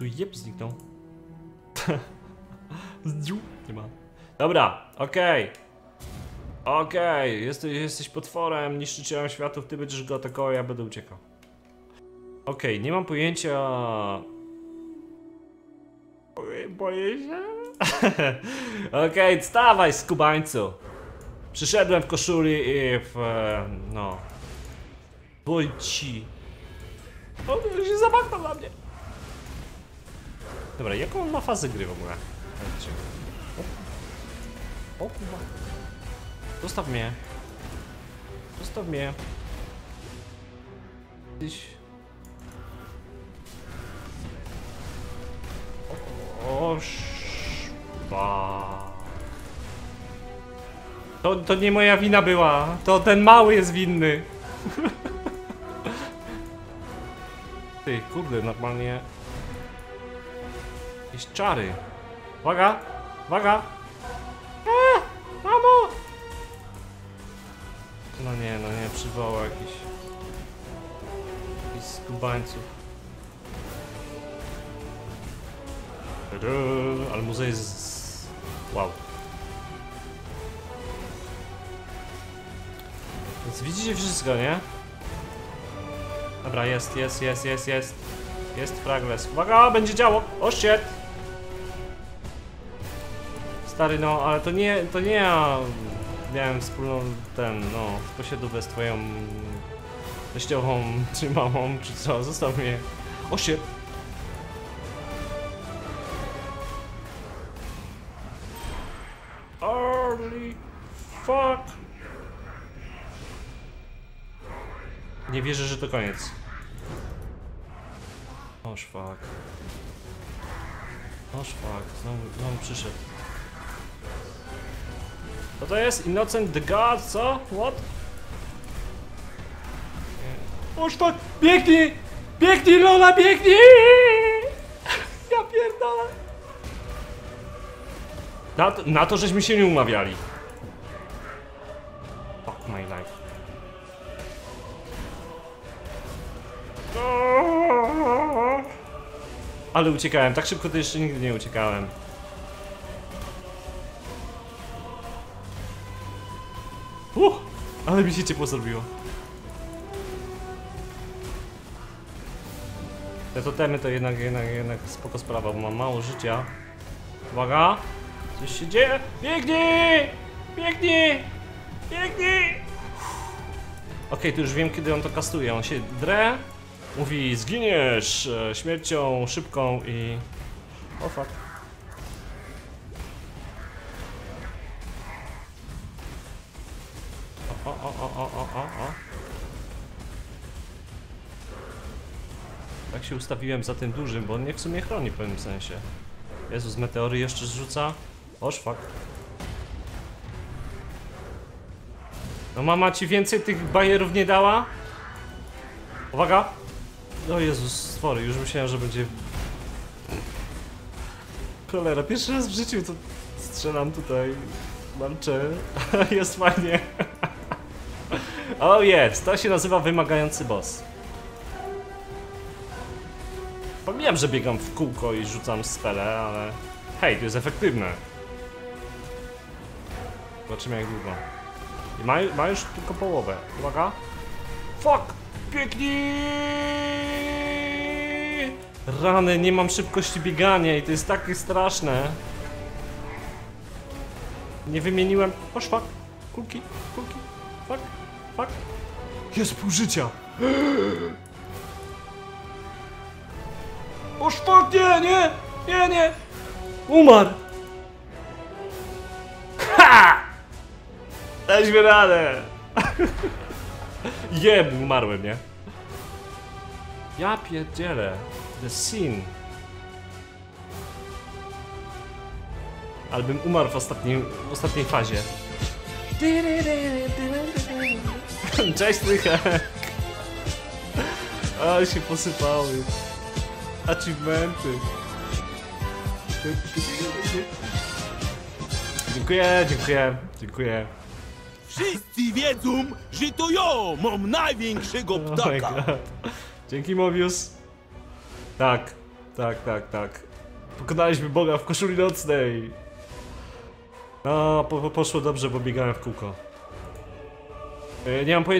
tu jeb zniknął. Zdziu. Nie ma. Dobra, okej. Okej, jesteś, jesteś potworem, niszczycielem światów, ty będziesz go atakował, ja będę uciekał. Okej, nie mam pojęcia... Boję, się. Okej, wstawaj, skubańcu. Przyszedłem w koszuli i w... e, no... Bój ci. O, się zamachnął na mnie. Dobra, jaką on ma fazę gry w ogóle? O, kurwa. Zostaw mnie. Zostaw mnie. Gdzieś... O. To, to nie moja wina była. To ten mały jest winny. Ty, kurde, normalnie... Jakieś czary. Uwaga! Uwaga! Eee, mamo! No nie, no nie, przywołał jakiś... Jakiś skubańców. Ale muzeum jest... Wow. Więc widzicie wszystko, nie? Dobra, jest, jest, jest, jest, jest. Jest fragles. Uwaga, będzie działo! O shit! Stary, no, ale to nie, to nie ja miałem wspólną, ten, no, posiadówę z twoją teściową, czy mamą, czy co, zostaw mnie. O shit! Holy fuck! Nie wierzę, że to koniec. Oż fuck. Oż fuck, znowu, znowu przyszedł. Co to jest? Innocent the God, co? What? Oż fuck! Biegnij! Biegnij Lola, biegnij! Ja pierdolę! Na to, na to żeśmy się nie umawiali. Fuck my life. Ale uciekałem, tak szybko to jeszcze nigdy nie uciekałem. Uh, ale mi się ciepło zrobiło. Te totemy to jednak, jednak, jednak spoko sprawa, bo mam mało życia. Uwaga! Coś się dzieje! Biegnij! Biegnij! Biegnij! Okej, to już wiem kiedy on to kastuje. On się dre, mówi zginiesz e, śmiercią szybką i... O fuck. O, o, o, o, o, o, o. Tak się ustawiłem za tym dużym, bo on mnie w sumie chroni w pewnym sensie. Jezus, meteory jeszcze zrzuca. Oż fuck. No mama ci więcej tych bajerów nie dała? Uwaga! O Jezus, stwory, już myślałem, że będzie... Cholera, pierwszy raz w życiu to strzelam tutaj. Marczę. Jest fajnie. O jest, to się nazywa wymagający boss. Pomijam, że biegam w kółko i rzucam spele, ale... Hej, to jest efektywne. Zobaczymy jak długo. I ma, ma już tylko połowę. Uwaga. Fuck! Biegnij! Rany, nie mam szybkości biegania i to jest takie straszne. Nie wymieniłem... Fuck! Kulki, kulki. Fuck. Jest pół życia! Oż fuck, nie, nie! Nie, nie! Umarł! Ha! Daliśmy radę! Jeb, umarłem, nie? Ja pierdzielę. The scene. Albym umarł w, ostatnim, w ostatniej fazie. Cześć, Trychek! Ale się posypały. Achievementy. Dziękuję, dziękuję, dziękuję. Wszyscy wiedzą, że to ja mam największego Oh ptaka. god. Dzięki Mobius. Tak. Tak, tak, tak. Pokonaliśmy Boga w koszuli nocnej. No, po, poszło dobrze, bo biegałem w kółko. E, Nie mam pojęcia.